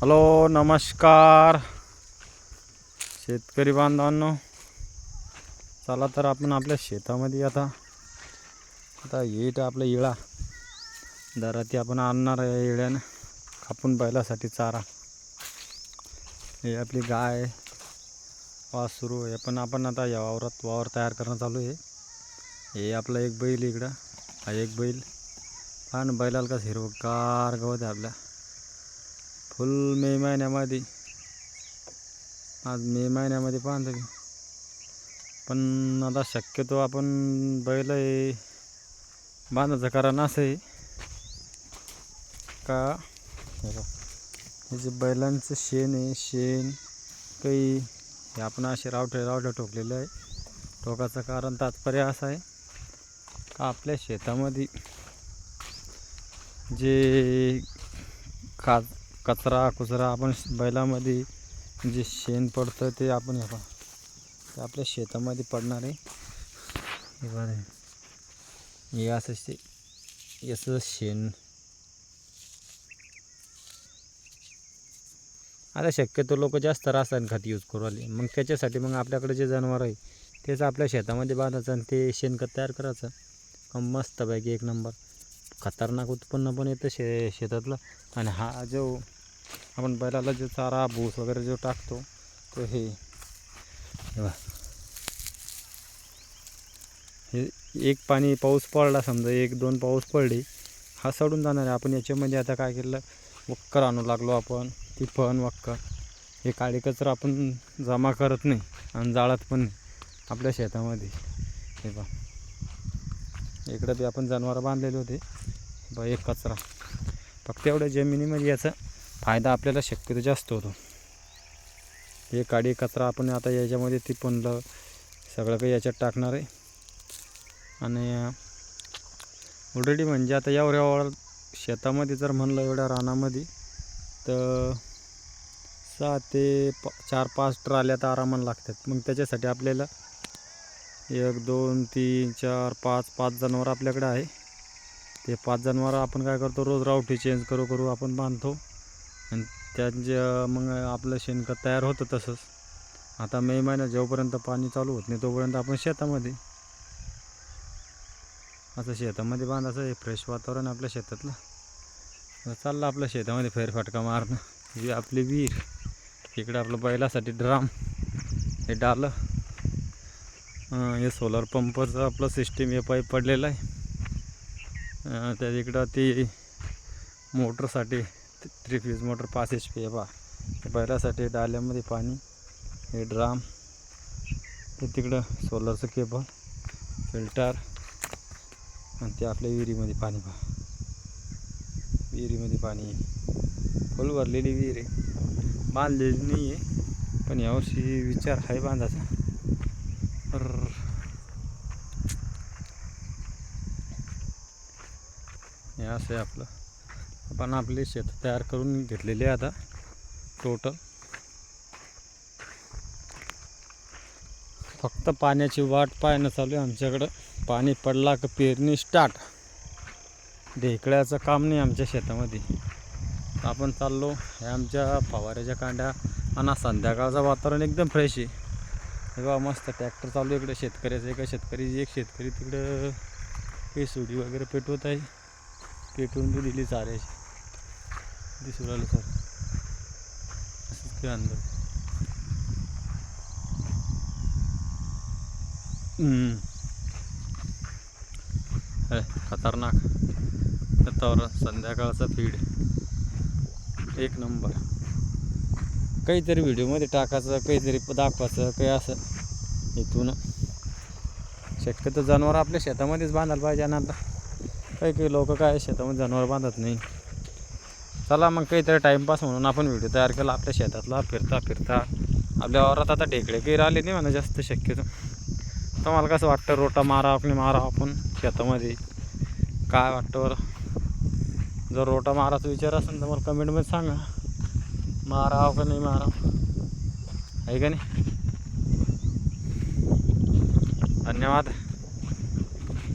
Hello नमस्कार. शेतकरी बांधवांनो चला तर आपण आपल्या शेतामध्ये आता आता येट आपला इळा. जरा ती आपण आणणार आहे इळ्यानं. कापून बैलासाठी चारा. हे आपली गाय वास सुरू आहे पण आपण आता या वावरात वावर तयार करणं चालू आहे. हे आपला एक बैल इकडं हा एक बैल. आणि बैलाला कसं हिरवगार गवत आहे आपल्या. फुल मे महिन्यामध्ये. आज मे महिन्यामध्ये पाहतो मी पण आता शक्यतो आपण बैल हे बांधायचं कारण असं आहे का? हे जे बैलांचं शेण आहे शेण काही हे आपण असे रावठे रावठे टोकलेले आहे. टोकाचं कारण तात्पर्य असं आहे का आपल्या शेतामध्ये जे खा कचरा कुचरा आपण बैलामध्ये जे शेण पडतं ते आपण हे ते आपल्या शेतामध्ये पडणार आहे. हे हे. असं शे याचं शेण. आता शक्यतो लोक जास्त रासायनिक खत यूज करू आले मग त्याच्यासाठी मग आपल्याकडे जे जनावर आहे तेच आपल्या शेतामध्ये बांधायचं आणि ते शेणखत तयार करायचं. का मस्तपैकी एक नंबर. खतरनाक उत्पन्न पण येतं शे शेतातलं. आणि हा जो आपण बैलाला जो चारा भूस वगैरे जो टाकतो तो हे. हे हे एक पाणी पाऊस पडला समजा एक दोन पाऊस पडले हा सडून जाणार आहे. आपण याच्यामध्ये आता काय केलं वक्कर आणू लागलो आपण ती पण वक्कर. हे काळी कचरा आपण जमा करत नाही आणि जाळत पण नाही आपल्या शेतामध्ये. हे बा इकडं बी आपण जनावरं बांधलेले होते. बा एक कचरा. फक्त एवढ्या जमिनीमध्ये याचं फायदा आपल्याला शक्यतो जास्त होतो. हे काडी कचरा आपण आता याच्यामध्ये ती पंडलं सगळं काही याच्यात टाकणार आहे. आणि ऑलरेडी म्हणजे आता एवढ्या शेतामध्ये जर म्हणलं एवढ्या रानामध्ये तर सहा ते पा चार पाच ट्राल्या तर आरामानं लागतात. मग त्याच्यासाठी आपल्याला एक दोन तीन चार पाच पाच जनावरं आपल्याकडे आहे. ते पाच जनावरं आपण काय करतो? रोज रावठी चेंज करू करू आपण बांधतो. आणि त्यांच्या मग आपलं शेणखत तयार होतं तसंच. आता मे महिन्यात जोपर्यंत पाणी चालू होत नाही तोपर्यंत आपण शेतामध्ये. असं शेतामध्ये बांधायचं आहे फ्रेश वातावरण आपल्या शेतातलं. चाललं आपल्या शेतामध्ये फेरफटका मारणं. ही आपली विहीर. इकडं आपलं बैलासाठी ड्राम. हे डालं. हे सोलर पंपचं आपलं सिस्टीम हे पाईप पडलेलं आहे. त्या इकडं ती मोटरसाठी थ्री फ्यूज मोटर पाच एच पी आहे बा. बैलासाठी डाल्यामध्ये पाणी हे ड्राम हे तिकडं सोलरचं केबल फिल्टर आणि ते आपल्या विहिरीमध्ये पाणी पहा विहिरीमध्ये पाणी. फुल भरलेली विहीर आहे. बांधलेली नाही आहे पण यावर्षी विचार आहे बांधायचा तर हे असं आहे आपलं. पण आपले शेत तयार करून घेतलेले आहे आता टोटल. फक्त पाण्याची वाट पाहणं चालू आहे आमच्याकडं. पाणी पडला का पेरणी स्टार्ट ढेकळ्याचं काम नाही आमच्या शेतामध्ये. आपण चाललो हे आमच्या फवाऱ्याच्या कांड्या आणि संध्याकाळचं वातावरण एकदम फ्रेश आहे. हे बघा मस्त ट्रॅक्टर चालू आहे इकडे. शेतकऱ्याचं एका शेतकरी एक शेतकरी तिकडं काही सुडी वगैरे पेटवत आहे. पेटवून बी दिली चाऱ्याची. दिसू राहिलं सर. असंच काय अंदाज अरे हे, खतरनाक तर संध्याकाळचा फीड एक नंबर काहीतरी व्हिडिओमध्ये टाकायचं काहीतरी दाखवायचं काही असं. इथून. शक्यतो जनावर आपल्या शेतामध्येच बांधायला पाहिजे आणि आता. काही काही लोक काय शेतामध्ये जनावर बांधत नाही. चला मग काहीतरी टाईमपास म्हणून आपण व्हिडिओ तयार केला. आपल्या शेतातला फिरता फिरता. आपल्या वावरात आता ढेकळे काही राहिले नाही म्हणा जास्त शक्यतो. तर मला कसं वाटतं? रोटा मारा की मारा आपण शेतामध्ये. काय वाटतं बरं? जर रोटा माराचा विचार असेल तर मला कमेंटमध्ये सांगा. माराव का नाही माराव? आहे का नाही? धन्यवाद.